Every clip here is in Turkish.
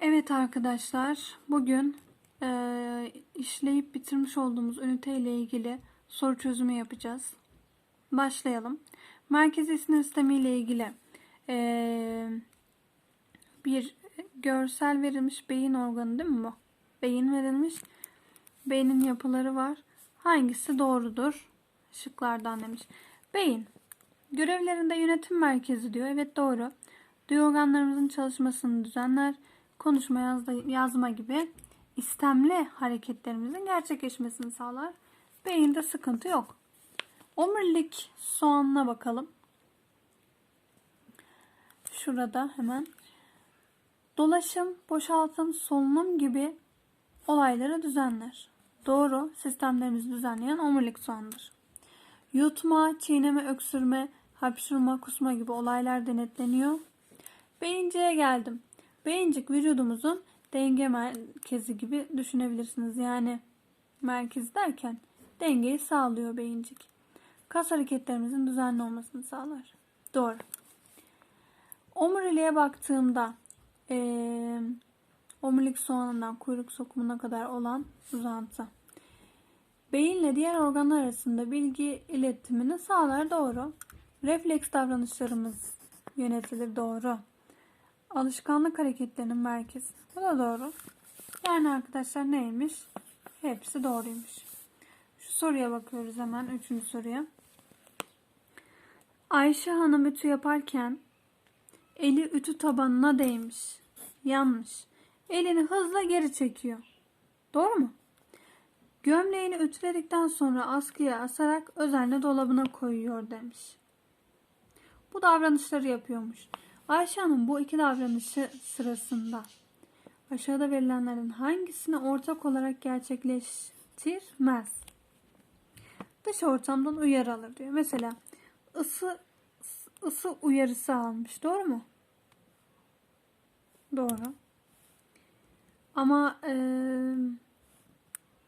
Evet arkadaşlar, bugün eee, işleyip bitirmiş olduğumuz ünite ile ilgili soru çözümü yapacağız. Başlayalım. Merkezi sinir sistemi ile ilgili eee, bir görsel verilmiş beyin organı değil mi bu? Beyin verilmiş. Beynin yapıları var. Hangisi doğrudur? Şıklardan demiş. Beyin. Görevlerinde yönetim merkezi diyor. Evet doğru. Duyu organlarımızın çalışmasını düzenler. Konuşma, yazda, yazma gibi istemli hareketlerimizin gerçekleşmesini sağlar. Beyinde sıkıntı yok. Omurilik soğanına bakalım. Şurada hemen. Dolaşım, boşaltım, solunum gibi olayları düzenler. Doğru, sistemlerimizi düzenleyen omurilik soğandır. Yutma, çiğneme, öksürme, hapşırma, kusma gibi olaylar denetleniyor. Beyinciğe geldim. Beyincik vücudumuzun denge merkezi gibi düşünebilirsiniz. Yani merkez derken dengeyi sağlıyor beyincik. Kas hareketlerimizin düzenli olmasını sağlar. Doğru. Omuriliğe baktığımda eee omurilik soğanından kuyruk sokumuna kadar olan uzantı. Beyinle diğer organlar arasında bilgi iletimini sağlar doğru. Refleks davranışlarımız yönetilir doğru. Alışkanlık hareketlerinin merkezi. Bu da doğru. Yani arkadaşlar neymiş? Hepsi doğruymuş. Şu soruya bakıyoruz hemen. Üçüncü soruya. Ayşe Hanım ütü yaparken eli ütü tabanına değmiş. Yanmış. Elini hızla geri çekiyor. Doğru mu? Gömleğini ütüledikten sonra askıya asarak özenle dolabına koyuyor demiş. Bu davranışları yapıyormuş. Ayşe Hanım bu iki davranışı sırasında aşağıda verilenlerin hangisini ortak olarak gerçekleştirmez? Dış ortamdan uyarı alır diyor. Mesela ısı ısı uyarısı almış. Doğru mu? Doğru. Ama eee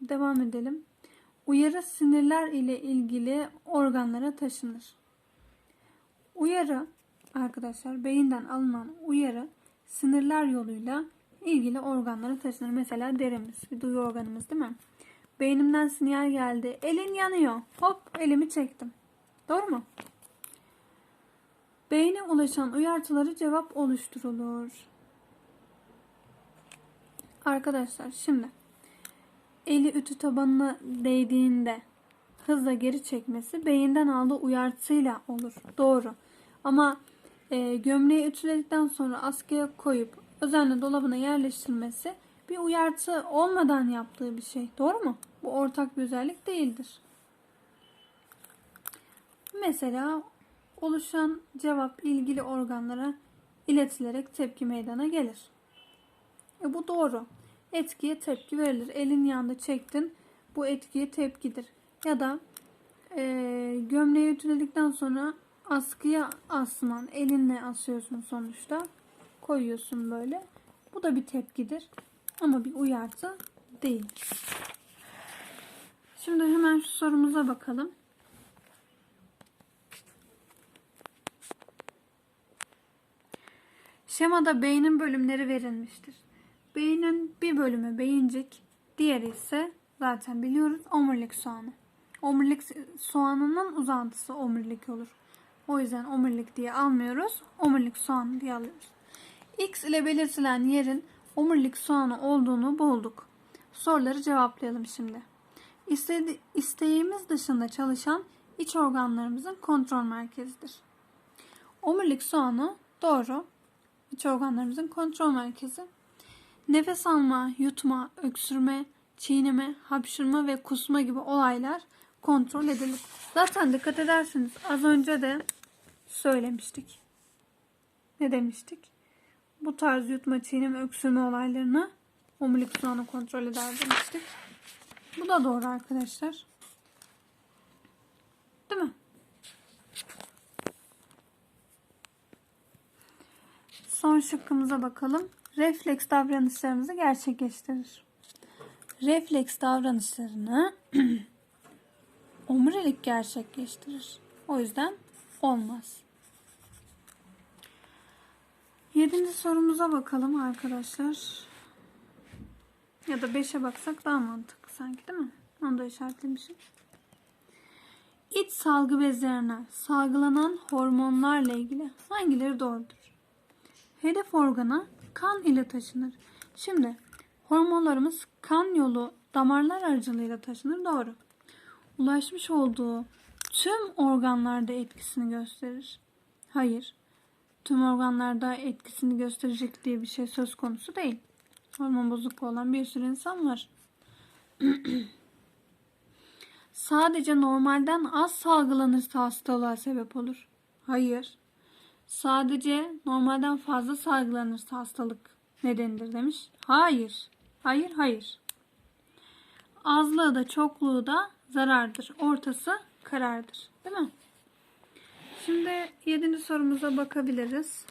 Devam edelim. Uyarı sinirler ile ilgili organlara taşınır. Uyarı arkadaşlar beyinden alınan uyarı sinirler yoluyla ilgili organlara taşınır. Mesela derimiz bir duyu organımız değil mi? Beynimden sinyal geldi. Elin yanıyor. Hop elimi çektim. Doğru mu? Beyne ulaşan uyartıları cevap oluşturulur. Arkadaşlar şimdi eli ütü tabanına değdiğinde hızla geri çekmesi beyinden aldığı uyartıyla olur. Doğru. Ama e, gömleği ütüledikten sonra askıya koyup özenle dolabına yerleştirmesi bir uyartı olmadan yaptığı bir şey. Doğru mu? Bu ortak bir özellik değildir. Mesela oluşan cevap ilgili organlara iletilerek tepki meydana gelir. E bu doğru. Etkiye tepki verilir. Elin yanında çektin. Bu etkiye tepkidir. Ya da e, gömleği ütüledikten sonra askıya asman. Elinle asıyorsun sonuçta. Koyuyorsun böyle. Bu da bir tepkidir. Ama bir uyartı değil. Şimdi hemen şu sorumuza bakalım. Şemada beynin bölümleri verilmiştir. Beynin bir bölümü beyincik, diğeri ise zaten biliyoruz omurilik soğanı. Omurilik soğanının uzantısı omurilik olur. O yüzden omurilik diye almıyoruz. Omurilik soğanı diye alıyoruz. X ile belirtilen yerin omurilik soğanı olduğunu bulduk. Soruları cevaplayalım şimdi. İstedi, isteğimiz dışında çalışan iç organlarımızın kontrol merkezidir. Omurilik soğanı doğru. İç organlarımızın kontrol merkezi. Nefes alma, yutma, öksürme, çiğneme, hapşırma ve kusma gibi olaylar kontrol edilir. Zaten dikkat ederseniz az önce de söylemiştik. Ne demiştik? Bu tarz yutma, çiğneme, öksürme olaylarını omurilik soğanı kontrol eder demiştik. Bu da doğru arkadaşlar. Değil mi? Son şıkkımıza bakalım. Refleks davranışlarımızı gerçekleştirir. Refleks davranışlarını omurilik gerçekleştirir. O yüzden olmaz. Yedinci sorumuza bakalım arkadaşlar. Ya da beşe baksak daha mantıklı sanki değil mi? Onu da işaretlemişim. İç salgı bezlerine salgılanan hormonlarla ilgili hangileri doğrudur? Hedef organa kan ile taşınır. Şimdi hormonlarımız kan yolu damarlar aracılığıyla taşınır. Doğru. Ulaşmış olduğu tüm organlarda etkisini gösterir. Hayır. Tüm organlarda etkisini gösterecek diye bir şey söz konusu değil. Hormon bozukluğu olan bir sürü insan var. Sadece normalden az salgılanırsa hastalığa sebep olur. Hayır. Sadece normalden fazla salgılanırsa hastalık nedenidir demiş. Hayır. Hayır, hayır. Azlığı da çokluğu da zarardır. Ortası karardır. Değil mi? Şimdi yedinci sorumuza bakabiliriz.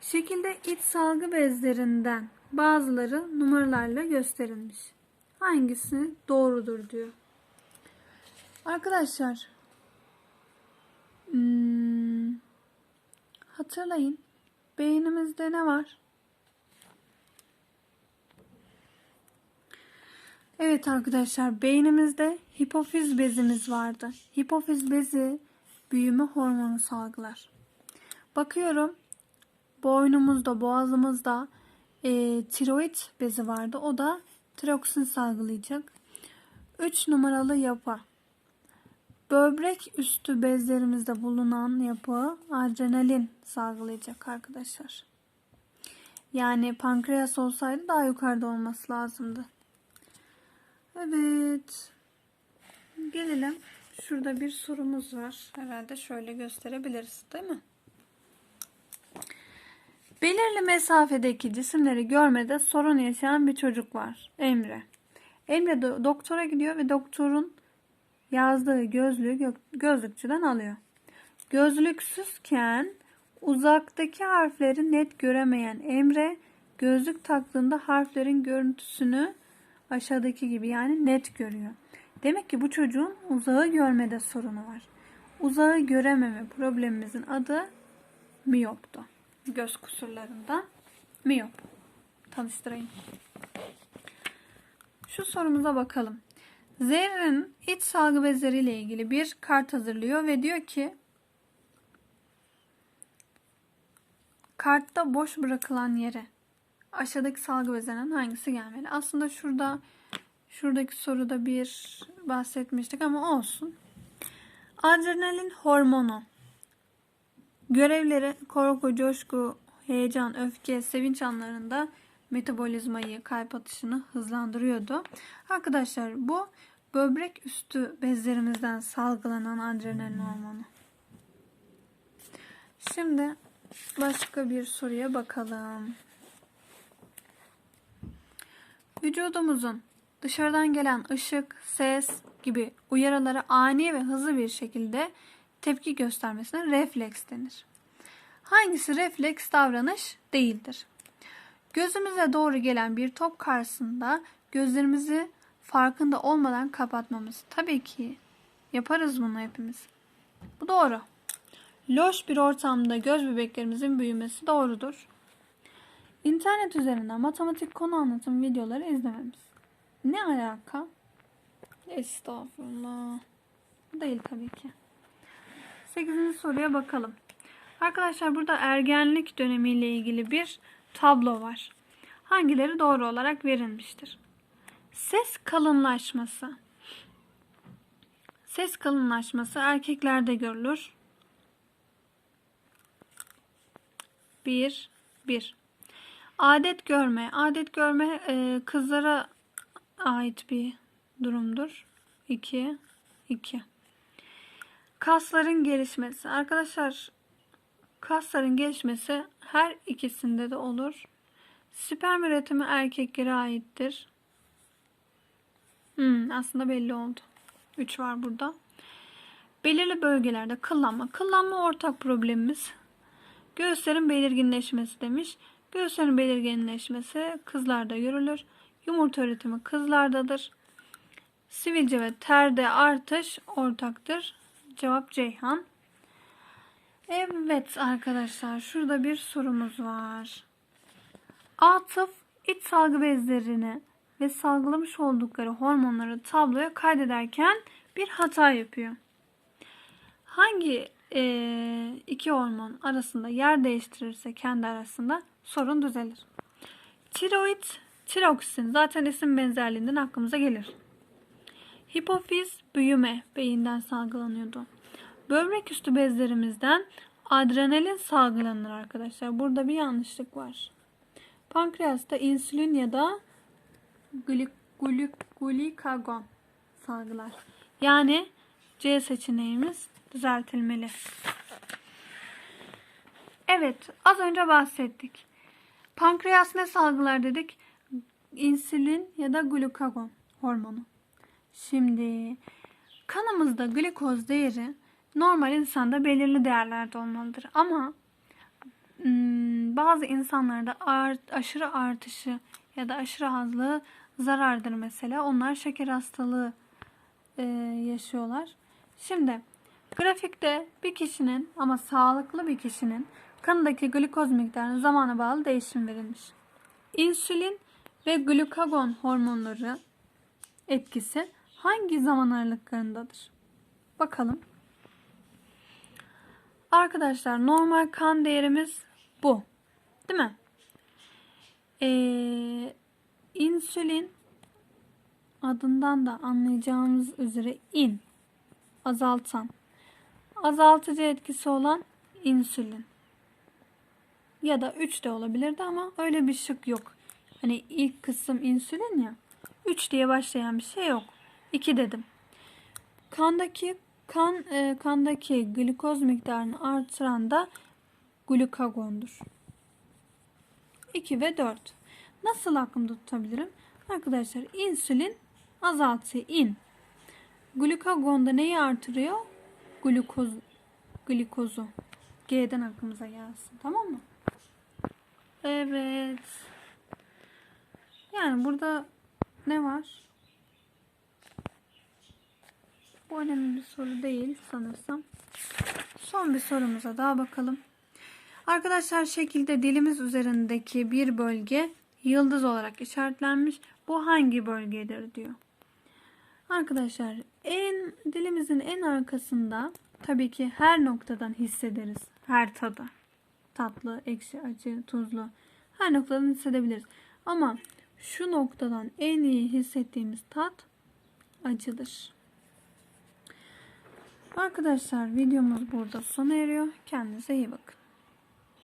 Şekilde iç salgı bezlerinden bazıları numaralarla gösterilmiş. Hangisi doğrudur diyor. Arkadaşlar hmm, hatırlayın beynimizde ne var? Evet arkadaşlar beynimizde hipofiz bezimiz vardı. Hipofiz bezi büyüme hormonu salgılar. Bakıyorum boynumuzda boğazımızda e, tiroid bezi vardı. O da tiroksin salgılayacak. 3 numaralı yapı. Böbrek üstü bezlerimizde bulunan yapı adrenalin salgılayacak arkadaşlar. Yani pankreas olsaydı daha yukarıda olması lazımdı. Evet. Gelelim. Şurada bir sorumuz var. Herhalde şöyle gösterebiliriz değil mi? Belirli mesafedeki cisimleri görmede sorun yaşayan bir çocuk var. Emre. Emre do- doktora gidiyor ve doktorun yazdığı gözlüğü gö- gözlükçüden alıyor. Gözlüksüzken uzaktaki harfleri net göremeyen Emre gözlük taktığında harflerin görüntüsünü aşağıdaki gibi yani net görüyor. Demek ki bu çocuğun uzağı görmede sorunu var. Uzağı görememe problemimizin adı miyoptu. Göz kusurlarından miyop. Tanıştırayım. Şu sorumuza bakalım. Zerrin iç salgı bezleriyle ilgili bir kart hazırlıyor ve diyor ki kartta boş bırakılan yere aşağıdaki salgı bezlerinden hangisi gelmeli? Aslında şurada şuradaki soruda bir bahsetmiştik ama olsun. Adrenalin hormonu görevleri korku, coşku, heyecan, öfke, sevinç anlarında metabolizmayı, kalp atışını hızlandırıyordu. Arkadaşlar bu böbrek üstü bezlerimizden salgılanan adrenalin hormonu. Şimdi başka bir soruya bakalım. Vücudumuzun dışarıdan gelen ışık, ses gibi uyarılara ani ve hızlı bir şekilde tepki göstermesine refleks denir. Hangisi refleks davranış değildir? Gözümüze doğru gelen bir top karşısında gözlerimizi farkında olmadan kapatmamız. Tabii ki yaparız bunu hepimiz. Bu doğru. Loş bir ortamda göz bebeklerimizin büyümesi doğrudur. İnternet üzerinden matematik konu anlatım videoları izlememiz. Ne alaka? Estağfurullah. Değil tabii ki. 8. soruya bakalım. Arkadaşlar burada ergenlik dönemiyle ilgili bir tablo var. Hangileri doğru olarak verilmiştir? Ses kalınlaşması. Ses kalınlaşması erkeklerde görülür. 1 1 Adet görme. Adet görme e, kızlara ait bir durumdur. 2 2 Kasların gelişmesi. Arkadaşlar kasların gelişmesi her ikisinde de olur. Sperm üretimi erkeklere aittir. Hmm, aslında belli oldu. 3 var burada. Belirli bölgelerde kıllanma. Kıllanma ortak problemimiz. Göğüslerin belirginleşmesi demiş. Göğüslerin belirginleşmesi kızlarda görülür. Yumurta üretimi kızlardadır. Sivilce ve terde artış ortaktır. Cevap Ceyhan. Evet arkadaşlar şurada bir sorumuz var. Atıf iç salgı bezlerini ve salgılamış oldukları hormonları tabloya kaydederken bir hata yapıyor. Hangi eee, iki hormon arasında yer değiştirirse kendi arasında sorun düzelir. Tiroid, tiroksin zaten isim benzerliğinden aklımıza gelir. Hipofiz büyüme beyinden salgılanıyordu. Böbrek üstü bezlerimizden adrenalin salgılanır arkadaşlar. Burada bir yanlışlık var. Pankreasta insülin ya da glik, glik, glikagon salgılar. Yani C seçeneğimiz düzeltilmeli. Evet, az önce bahsettik. Pankreas ne salgılar dedik? İnsülin ya da glukagon hormonu. Şimdi kanımızda glikoz değeri normal insanda belirli değerlerde olmalıdır. Ama hmm, bazı insanlarda art, aşırı artışı ya da aşırı azlığı zarardır mesela. Onlar şeker hastalığı e, yaşıyorlar. Şimdi grafikte bir kişinin ama sağlıklı bir kişinin kanındaki glikoz miktarına zamana bağlı değişim verilmiş. İnsülin ve glukagon hormonları etkisi hangi zaman aralıklarındadır? Bakalım. Arkadaşlar normal kan değerimiz bu. Değil mi? Ee, insülin adından da anlayacağımız üzere in azaltan azaltıcı etkisi olan insülin ya da 3 de olabilirdi ama öyle bir şık yok. Hani ilk kısım insülin ya 3 diye başlayan bir şey yok. 2 dedim. Kandaki kan e, kandaki glikoz miktarını artıran da glukagondur. 2 ve 4. Nasıl aklımda tutabilirim? Arkadaşlar insülin azaltıyor in. Glukagon da neyi artırıyor? Glukoz, glikozu. G'den aklımıza gelsin. Tamam mı? Evet. Yani burada ne var? Bu önemli bir soru değil sanırsam. Son bir sorumuza daha bakalım. Arkadaşlar şekilde dilimiz üzerindeki bir bölge yıldız olarak işaretlenmiş. Bu hangi bölgedir diyor. Arkadaşlar en dilimizin en arkasında tabii ki her noktadan hissederiz. Her tadı. Tatlı, ekşi, acı, tuzlu. Her noktadan hissedebiliriz. Ama şu noktadan en iyi hissettiğimiz tat acıdır. Arkadaşlar videomuz burada sona eriyor. Kendinize iyi bakın.